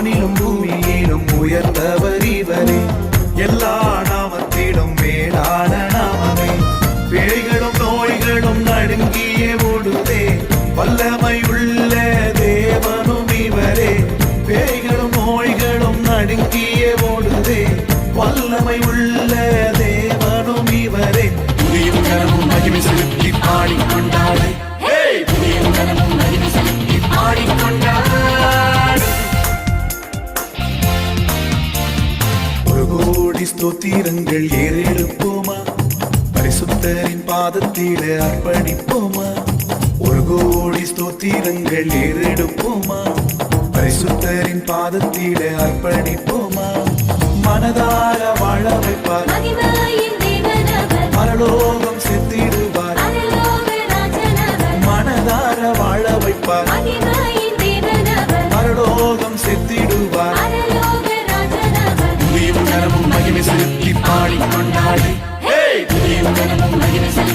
வானிலும் பூமியிலும் உயர்ந்தவர் இவரே. எல்லா நாமத்திலும் மேலான நாமமே. பிழைகளும் நோய்களும் நடுங்கியே ஓடுதே. வல்லமை உள்ள தேவனும் இவரே. பேய்களும் நோய்களும் நடுங்கியே ஓடுதே. வல்லமை உள்ள தேவனும் இவரே. உதயம் மகிமை செலுத்தி பாடிக்கொண்டார். போற்றி ஸ்தோத்திரங்கள் ஏறெடுப்போமா? பரிசுத்தரின் பாதத்திலே அர்ப்பணிப்போமா? ஒரு கோடி ஸ்தோத்திரங்கள் ஏறெடுப்போமா? பரிசுத்தரின் பாதத்திலே அர்ப்பணிப்போமா? மனதார வாழ வைப்பார். பரலோகம் செத்திடுவார். மனதார வாழ வைப்பார். தினமும் மகிமை செலுத்தி பாடி கொண்டாடி. தினமும் மகிமை செலுத்தி